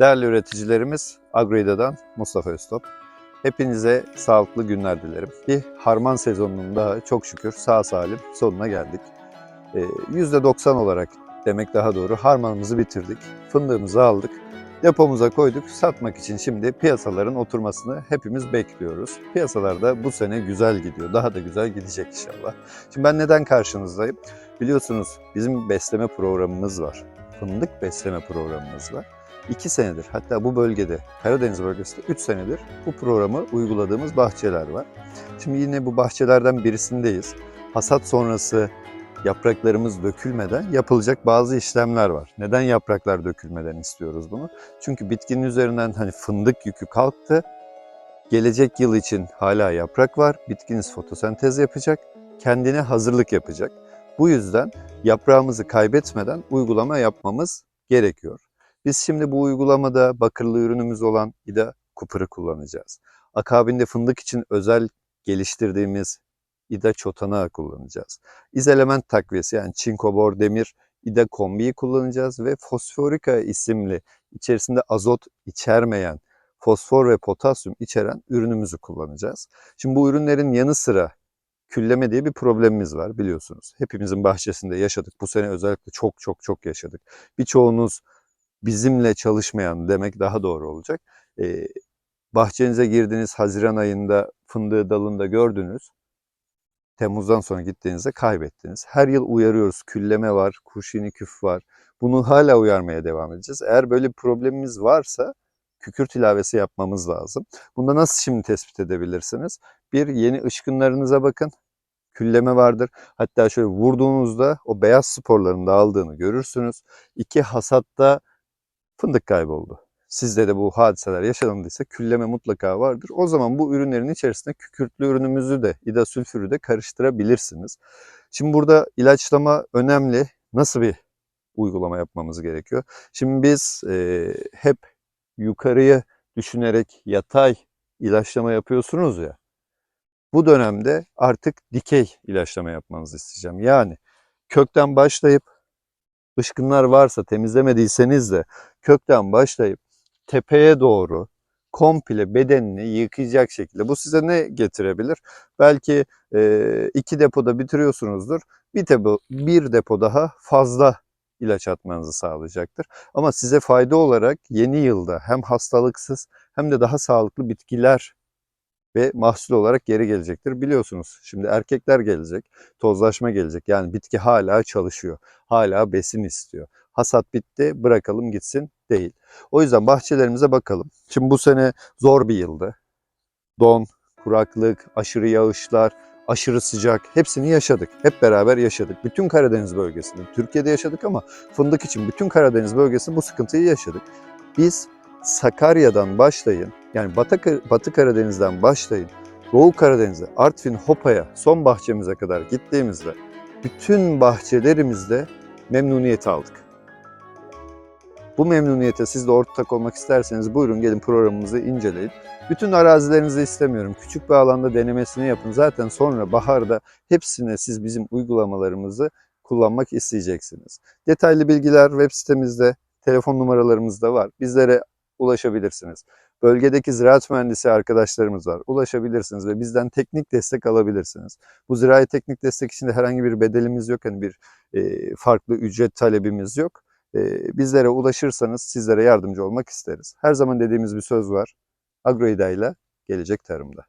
Değerli üreticilerimiz Agroida'dan Mustafa Öztop. Hepinize sağlıklı günler dilerim. Bir harman sezonunun daha çok şükür sağ salim sonuna geldik. Ee, %90 olarak demek daha doğru harmanımızı bitirdik. Fındığımızı aldık. Depomuza koyduk. Satmak için şimdi piyasaların oturmasını hepimiz bekliyoruz. Piyasalarda bu sene güzel gidiyor. Daha da güzel gidecek inşallah. Şimdi ben neden karşınızdayım? Biliyorsunuz bizim besleme programımız var. Fındık besleme programımız var. 2 senedir hatta bu bölgede Karadeniz bölgesinde 3 senedir bu programı uyguladığımız bahçeler var. Şimdi yine bu bahçelerden birisindeyiz. Hasat sonrası yapraklarımız dökülmeden yapılacak bazı işlemler var. Neden yapraklar dökülmeden istiyoruz bunu? Çünkü bitkinin üzerinden hani fındık yükü kalktı. Gelecek yıl için hala yaprak var. Bitkiniz fotosentez yapacak. Kendine hazırlık yapacak. Bu yüzden yaprağımızı kaybetmeden uygulama yapmamız gerekiyor. Biz şimdi bu uygulamada bakırlı ürünümüz olan İDA Cooper'ı kullanacağız. Akabinde fındık için özel geliştirdiğimiz İDA Çotanağı kullanacağız. İzelement takviyesi yani çinko, bor, demir, İDA kombiyi kullanacağız ve fosforika isimli içerisinde azot içermeyen, fosfor ve potasyum içeren ürünümüzü kullanacağız. Şimdi bu ürünlerin yanı sıra külleme diye bir problemimiz var biliyorsunuz. Hepimizin bahçesinde yaşadık. Bu sene özellikle çok çok çok yaşadık. Birçoğunuz bizimle çalışmayan demek daha doğru olacak. Ee, bahçenize girdiğiniz Haziran ayında fındığı dalında gördünüz. Temmuz'dan sonra gittiğinizde kaybettiniz. Her yıl uyarıyoruz. Külleme var, kurşini küf var. Bunu hala uyarmaya devam edeceğiz. Eğer böyle bir problemimiz varsa kükürt ilavesi yapmamız lazım. Bunda nasıl şimdi tespit edebilirsiniz? Bir, yeni ışkınlarınıza bakın. Külleme vardır. Hatta şöyle vurduğunuzda o beyaz sporların dağıldığını görürsünüz. İki, hasatta fındık kayboldu. Sizde de bu hadiseler yaşandıysa külleme mutlaka vardır. O zaman bu ürünlerin içerisine kükürtlü ürünümüzü de, ida sülfürü de karıştırabilirsiniz. Şimdi burada ilaçlama önemli. Nasıl bir uygulama yapmamız gerekiyor? Şimdi biz e, hep yukarıya düşünerek yatay ilaçlama yapıyorsunuz ya. Bu dönemde artık dikey ilaçlama yapmanızı isteyeceğim. Yani kökten başlayıp ışkınlar varsa temizlemediyseniz de kökten başlayıp tepeye doğru komple bedenini yıkayacak şekilde. Bu size ne getirebilir? Belki e, iki depoda bitiriyorsunuzdur. Bir depo, bir depo daha fazla ilaç atmanızı sağlayacaktır. Ama size fayda olarak yeni yılda hem hastalıksız hem de daha sağlıklı bitkiler ve mahsul olarak geri gelecektir. Biliyorsunuz şimdi erkekler gelecek, tozlaşma gelecek. Yani bitki hala çalışıyor, hala besin istiyor. Hasat bitti, bırakalım gitsin değil. O yüzden bahçelerimize bakalım. Şimdi bu sene zor bir yıldı. Don, kuraklık, aşırı yağışlar, aşırı sıcak hepsini yaşadık. Hep beraber yaşadık. Bütün Karadeniz bölgesinde. Türkiye'de yaşadık ama fındık için bütün Karadeniz bölgesinde bu sıkıntıyı yaşadık. Biz Sakarya'dan başlayın, yani Batı, Batı Karadeniz'den başlayın, Doğu Karadeniz'e, Artvin, Hopa'ya, son bahçemize kadar gittiğimizde bütün bahçelerimizde memnuniyet aldık. Bu memnuniyete siz de ortak olmak isterseniz buyurun gelin programımızı inceleyin. Bütün arazilerinizi istemiyorum. Küçük bir alanda denemesini yapın. Zaten sonra baharda hepsine siz bizim uygulamalarımızı kullanmak isteyeceksiniz. Detaylı bilgiler web sitemizde, telefon numaralarımız da var. Bizlere ulaşabilirsiniz. Bölgedeki ziraat mühendisi arkadaşlarımız var. Ulaşabilirsiniz ve bizden teknik destek alabilirsiniz. Bu zirai teknik destek için de herhangi bir bedelimiz yok. Hani bir e, farklı ücret talebimiz yok. E, bizlere ulaşırsanız sizlere yardımcı olmak isteriz. Her zaman dediğimiz bir söz var. Agroida ile gelecek tarımda.